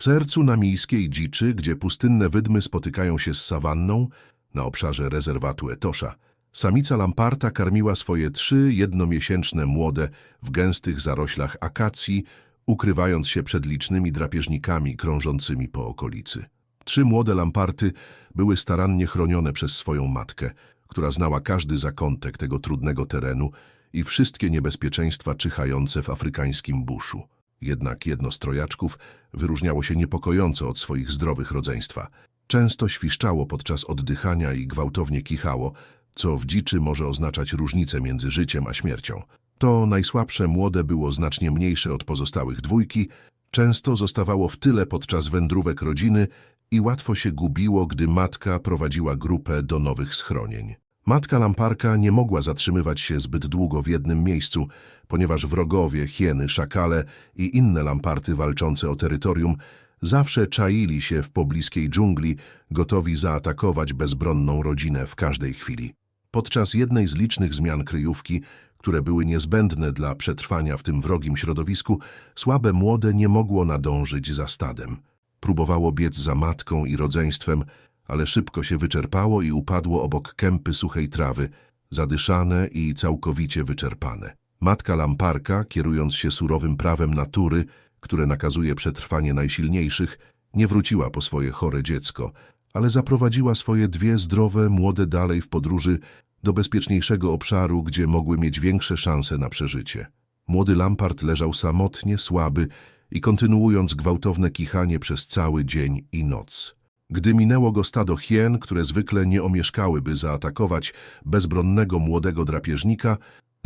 W sercu namijskiej dziczy, gdzie pustynne wydmy spotykają się z sawanną, na obszarze rezerwatu Etosza, samica lamparta karmiła swoje trzy jednomiesięczne młode w gęstych zaroślach akacji, ukrywając się przed licznymi drapieżnikami krążącymi po okolicy. Trzy młode lamparty były starannie chronione przez swoją matkę, która znała każdy zakątek tego trudnego terenu i wszystkie niebezpieczeństwa czyhające w afrykańskim buszu. Jednak jedno wyróżniało się niepokojąco od swoich zdrowych rodzeństwa. Często świszczało podczas oddychania i gwałtownie kichało, co w dziczy może oznaczać różnicę między życiem a śmiercią. To najsłabsze młode było znacznie mniejsze od pozostałych dwójki, często zostawało w tyle podczas wędrówek rodziny i łatwo się gubiło, gdy matka prowadziła grupę do nowych schronień. Matka lamparka nie mogła zatrzymywać się zbyt długo w jednym miejscu, ponieważ wrogowie, hieny, szakale i inne lamparty walczące o terytorium zawsze czaili się w pobliskiej dżungli, gotowi zaatakować bezbronną rodzinę w każdej chwili. Podczas jednej z licznych zmian kryjówki, które były niezbędne dla przetrwania w tym wrogim środowisku, słabe młode nie mogło nadążyć za stadem. Próbowało biec za matką i rodzeństwem, ale szybko się wyczerpało i upadło obok kępy suchej trawy, zadyszane i całkowicie wyczerpane. Matka lamparka, kierując się surowym prawem natury, które nakazuje przetrwanie najsilniejszych, nie wróciła po swoje chore dziecko, ale zaprowadziła swoje dwie zdrowe młode dalej w podróży do bezpieczniejszego obszaru, gdzie mogły mieć większe szanse na przeżycie. Młody Lampart leżał samotnie, słaby i kontynuując gwałtowne kichanie przez cały dzień i noc. Gdy minęło go stado hien, które zwykle nie omieszkałyby zaatakować bezbronnego młodego drapieżnika,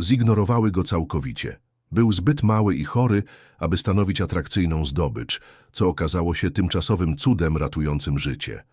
zignorowały go całkowicie. Był zbyt mały i chory, aby stanowić atrakcyjną zdobycz, co okazało się tymczasowym cudem ratującym życie.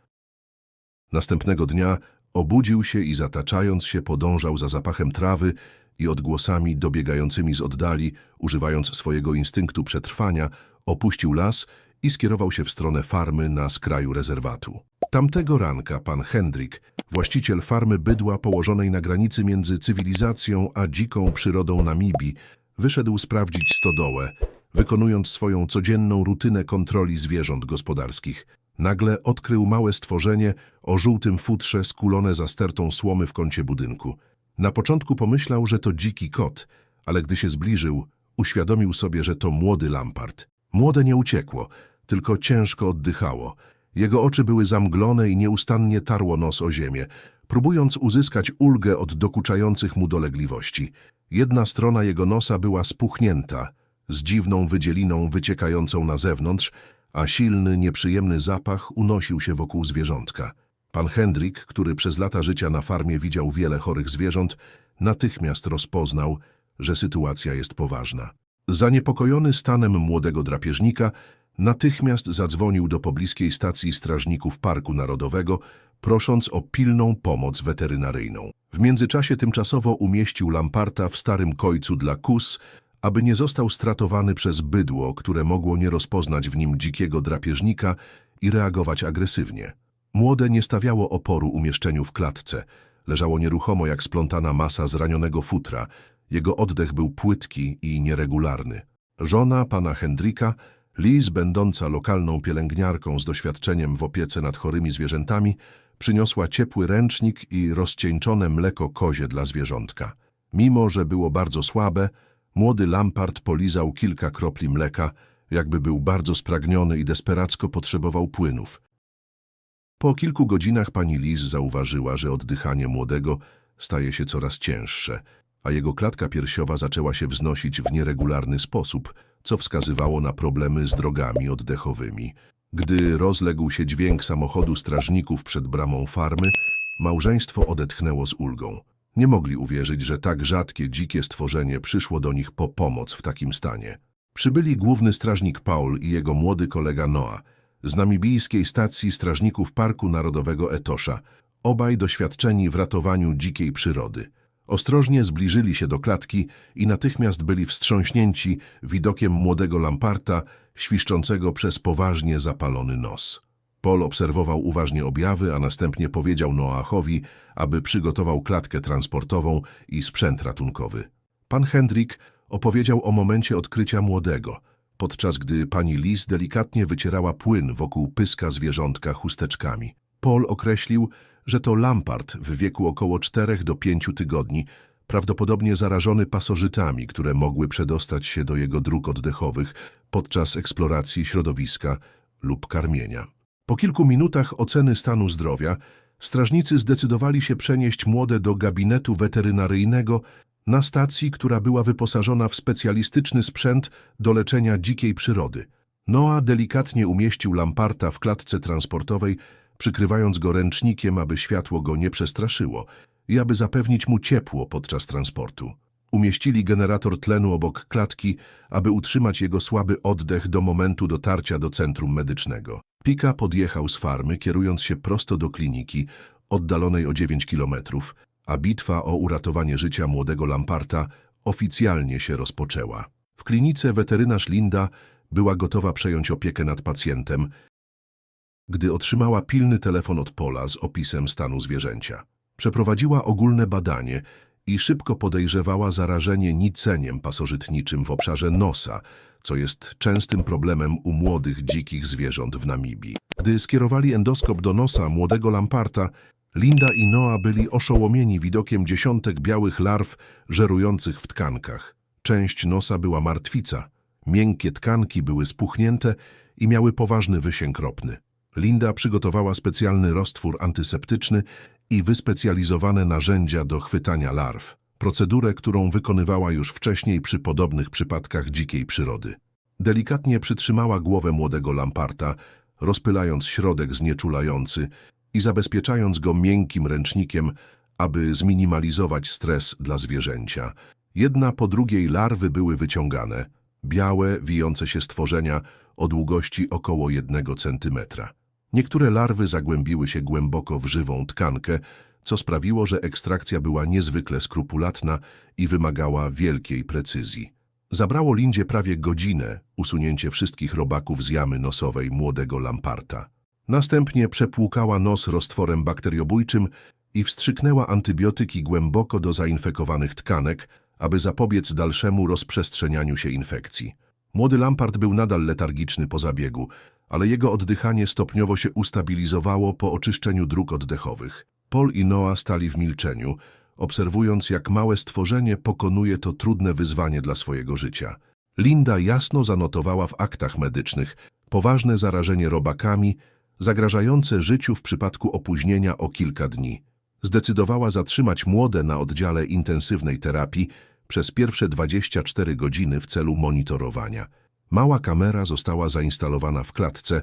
Następnego dnia obudził się i zataczając się podążał za zapachem trawy i odgłosami dobiegającymi z oddali, używając swojego instynktu przetrwania, opuścił las i skierował się w stronę farmy na skraju rezerwatu. Tamtego ranka pan Hendrik, właściciel farmy bydła położonej na granicy między cywilizacją a dziką przyrodą Namibii, wyszedł sprawdzić stodołę, wykonując swoją codzienną rutynę kontroli zwierząt gospodarskich. Nagle odkrył małe stworzenie o żółtym futrze skulone za stertą słomy w kącie budynku. Na początku pomyślał, że to dziki kot, ale gdy się zbliżył, uświadomił sobie, że to młody lampart. Młode nie uciekło, tylko ciężko oddychało. Jego oczy były zamglone i nieustannie tarło nos o ziemię, próbując uzyskać ulgę od dokuczających mu dolegliwości. Jedna strona jego nosa była spuchnięta, z dziwną wydzieliną wyciekającą na zewnątrz, a silny, nieprzyjemny zapach unosił się wokół zwierzątka. Pan Hendrik, który przez lata życia na farmie widział wiele chorych zwierząt, natychmiast rozpoznał, że sytuacja jest poważna. Zaniepokojony stanem młodego drapieżnika, natychmiast zadzwonił do pobliskiej stacji strażników Parku Narodowego, prosząc o pilną pomoc weterynaryjną. W międzyczasie tymczasowo umieścił Lamparta w starym kojcu dla kus, aby nie został stratowany przez bydło, które mogło nie rozpoznać w nim dzikiego drapieżnika i reagować agresywnie. Młode nie stawiało oporu umieszczeniu w klatce. Leżało nieruchomo jak splątana masa zranionego futra. Jego oddech był płytki i nieregularny. Żona pana Hendrika, Liz, będąca lokalną pielęgniarką z doświadczeniem w opiece nad chorymi zwierzętami, przyniosła ciepły ręcznik i rozcieńczone mleko kozie dla zwierzątka. Mimo, że było bardzo słabe, młody Lampart polizał kilka kropli mleka, jakby był bardzo spragniony i desperacko potrzebował płynów. Po kilku godzinach pani Liz zauważyła, że oddychanie młodego staje się coraz cięższe, a jego klatka piersiowa zaczęła się wznosić w nieregularny sposób, co wskazywało na problemy z drogami oddechowymi. Gdy rozległ się dźwięk samochodu strażników przed bramą farmy, małżeństwo odetchnęło z ulgą. Nie mogli uwierzyć, że tak rzadkie, dzikie stworzenie przyszło do nich po pomoc w takim stanie. Przybyli główny strażnik Paul i jego młody kolega Noah z namibijskiej stacji strażników Parku Narodowego Etosza, obaj doświadczeni w ratowaniu dzikiej przyrody. Ostrożnie zbliżyli się do klatki i natychmiast byli wstrząśnięci widokiem młodego lamparta, świszczącego przez poważnie zapalony nos. Paul obserwował uważnie objawy, a następnie powiedział Noachowi, aby przygotował klatkę transportową i sprzęt ratunkowy. Pan Hendrik opowiedział o momencie odkrycia młodego. podczas gdy pani Liz delikatnie wycierała płyn wokół pyska zwierzątka chusteczkami. Paul określił, że to Lampard w wieku około 4 do 5 tygodni, prawdopodobnie zarażony pasożytami, które mogły przedostać się do jego dróg oddechowych podczas eksploracji środowiska lub karmienia. Po kilku minutach oceny stanu zdrowia strażnicy zdecydowali się przenieść młode do gabinetu weterynaryjnego na stacji, która była wyposażona w specjalistyczny sprzęt do leczenia dzikiej przyrody. Noah delikatnie umieścił Lamparta w klatce transportowej, przykrywając go ręcznikiem, aby światło go nie przestraszyło i aby zapewnić mu ciepło podczas transportu. Umieścili generator tlenu obok klatki, aby utrzymać jego słaby oddech do momentu dotarcia do centrum medycznego. Pika podjechał z farmy, kierując się prosto do kliniki, oddalonej o 9 kilometrów, a bitwa o uratowanie życia młodego Lamparta oficjalnie się rozpoczęła. W klinice weterynarz Linda była gotowa przejąć opiekę nad pacjentem, gdy otrzymała pilny telefon od Pola z opisem stanu zwierzęcia. Przeprowadziła ogólne badanie i szybko podejrzewała zarażenie niceniem pasożytniczym w obszarze nosa, co jest częstym problemem u młodych dzikich zwierząt w Namibii. Gdy skierowali endoskop do nosa młodego lamparta, Linda i Noa byli oszołomieni widokiem dziesiątek białych larw żerujących w tkankach. Część nosa była martwica, miękkie tkanki były spuchnięte i miały poważny wysięg ropny. Linda przygotowała specjalny roztwór antyseptyczny i wyspecjalizowane narzędzia do chwytania larw, procedurę, którą wykonywała już wcześniej przy podobnych przypadkach dzikiej przyrody. Delikatnie przytrzymała głowę młodego lamparta, rozpylając środek znieczulający i zabezpieczając go miękkim ręcznikiem, aby zminimalizować stres dla zwierzęcia. Jedna po drugiej larwy były wyciągane, białe, wijące się stworzenia o długości około jednego centymetra. Niektóre larwy zagłębiły się głęboko w żywą tkankę, co sprawiło, że ekstrakcja była niezwykle skrupulatna i wymagała wielkiej precyzji. Zabrało Lindzie prawie godzinę usunięcie wszystkich robaków z jamy nosowej młodego lamparta. Następnie przepłukała nos roztworem bakteriobójczym i wstrzyknęła antybiotyki głęboko do zainfekowanych tkanek, aby zapobiec dalszemu rozprzestrzenianiu się infekcji. Młody lampart był nadal letargiczny po zabiegu, ale jego oddychanie stopniowo się ustabilizowało po oczyszczeniu dróg oddechowych. Paul i Noah stali w milczeniu, obserwując jak małe stworzenie pokonuje to trudne wyzwanie dla swojego życia. Linda jasno zanotowała w aktach medycznych poważne zarażenie robakami, zagrażające życiu w przypadku opóźnienia o kilka dni. Zdecydowała zatrzymać młode na oddziale intensywnej terapii przez pierwsze 24 godziny w celu monitorowania. Mała kamera została zainstalowana w klatce,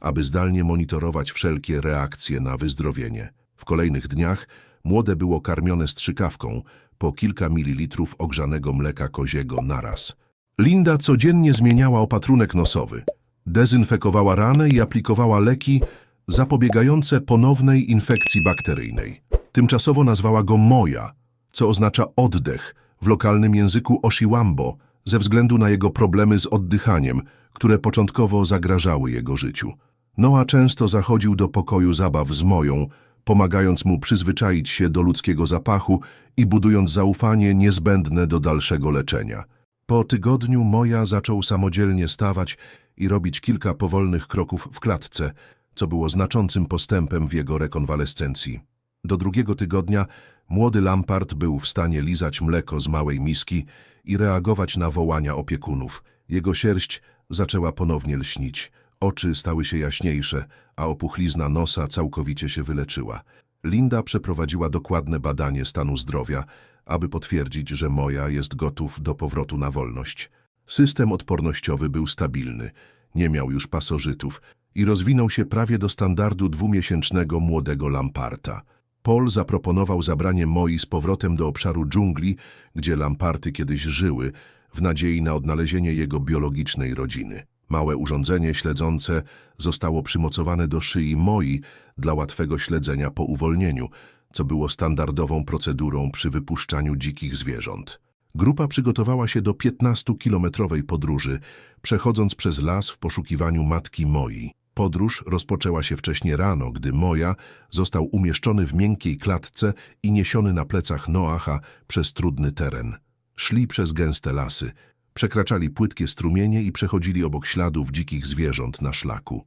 aby zdalnie monitorować wszelkie reakcje na wyzdrowienie. W kolejnych dniach młode było karmione strzykawką po kilka mililitrów ogrzanego mleka koziego naraz. Linda codziennie zmieniała opatrunek nosowy, dezynfekowała ranę i aplikowała leki zapobiegające ponownej infekcji bakteryjnej. Tymczasowo nazwała go Moja, co oznacza oddech w lokalnym języku Oshiwambo, ze względu na jego problemy z oddychaniem, które początkowo zagrażały jego życiu. Noah często zachodził do pokoju zabaw z Moją, pomagając mu przyzwyczaić się do ludzkiego zapachu i budując zaufanie niezbędne do dalszego leczenia. Po tygodniu Moja zaczął samodzielnie stawać i robić kilka powolnych kroków w klatce, co było znaczącym postępem w jego rekonwalescencji. Do drugiego tygodnia młody Lampard był w stanie lizać mleko z małej miski i reagować na wołania opiekunów. Jego sierść zaczęła ponownie lśnić, oczy stały się jaśniejsze, a opuchlizna nosa całkowicie się wyleczyła. Linda przeprowadziła dokładne badanie stanu zdrowia, aby potwierdzić, że Moja jest gotów do powrotu na wolność. System odpornościowy był stabilny, nie miał już pasożytów i rozwinął się prawie do standardu dwumiesięcznego młodego Lamparta. Paul zaproponował zabranie Moi z powrotem do obszaru dżungli, gdzie lamparty kiedyś żyły, w nadziei na odnalezienie jego biologicznej rodziny. Małe urządzenie śledzące zostało przymocowane do szyi Moi dla łatwego śledzenia po uwolnieniu, co było standardową procedurą przy wypuszczaniu dzikich zwierząt. Grupa przygotowała się do 15-kilometrowej podróży, przechodząc przez las w poszukiwaniu matki Moi. Podróż rozpoczęła się wcześnie rano, gdy Moja został umieszczony w miękkiej klatce i niesiony na plecach Noacha przez trudny teren. Szli przez gęste lasy, Przekraczali płytkie strumienie i przechodzili obok śladów dzikich zwierząt na szlaku.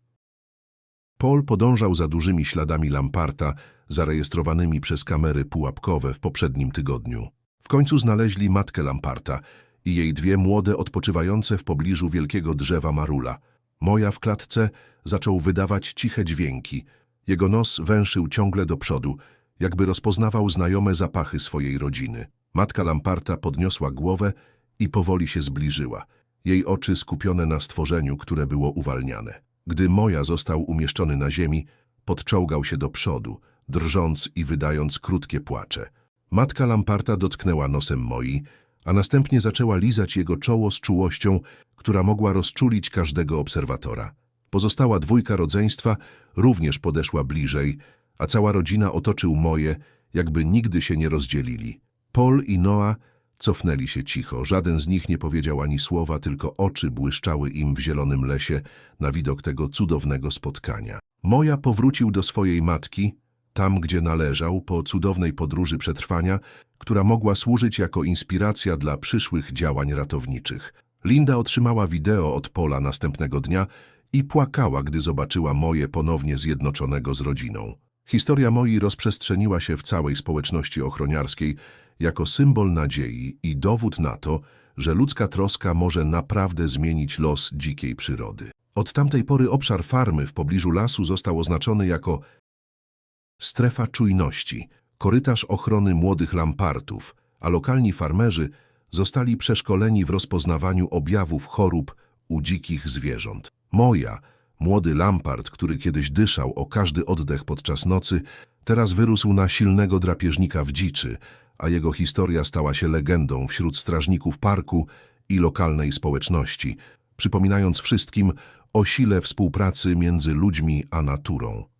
Paul podążał za dużymi śladami Lamparta, zarejestrowanymi przez kamery pułapkowe w poprzednim tygodniu. W końcu znaleźli matkę Lamparta i jej dwie młode odpoczywające w pobliżu wielkiego drzewa marula. Moja w klatce zaczął wydawać ciche dźwięki. Jego nos węszył ciągle do przodu, jakby rozpoznawał znajome zapachy swojej rodziny. Matka Lamparta podniosła głowę i powoli się zbliżyła. Jej oczy skupione na stworzeniu, które było uwalniane. Gdy Moja został umieszczony na ziemi, podczołgał się do przodu, drżąc i wydając krótkie płacze. Matka Lamparta dotknęła nosem Moi, a następnie zaczęła lizać jego czoło z czułością, która mogła rozczulić każdego obserwatora. Pozostała dwójka rodzeństwa również podeszła bliżej, a cała rodzina otoczył Moje, jakby nigdy się nie rozdzielili. Paul i Noa cofnęli się cicho. Żaden z nich nie powiedział ani słowa, tylko oczy błyszczały im w zielonym lesie na widok tego cudownego spotkania. Moja powrócił do swojej matki, tam gdzie należał, po cudownej podróży przetrwania, która mogła służyć jako inspiracja dla przyszłych działań ratowniczych. Linda otrzymała wideo od Pola następnego dnia i płakała, gdy zobaczyła Moje ponownie zjednoczonego z rodziną. Historia Moi rozprzestrzeniła się w całej społeczności ochroniarskiej jako symbol nadziei i dowód na to, że ludzka troska może naprawdę zmienić los dzikiej przyrody. Od tamtej pory obszar farmy w pobliżu lasu został oznaczony jako strefa czujności, korytarz ochrony młodych lampartów, a lokalni farmerzy zostali przeszkoleni w rozpoznawaniu objawów chorób u dzikich zwierząt. Moja, młody lampart, który kiedyś dyszał o każdy oddech podczas nocy, teraz wyrósł na silnego drapieżnika w dziczy, a jego historia stała się legendą wśród strażników parku i lokalnej społeczności, przypominając wszystkim o sile współpracy między ludźmi a naturą.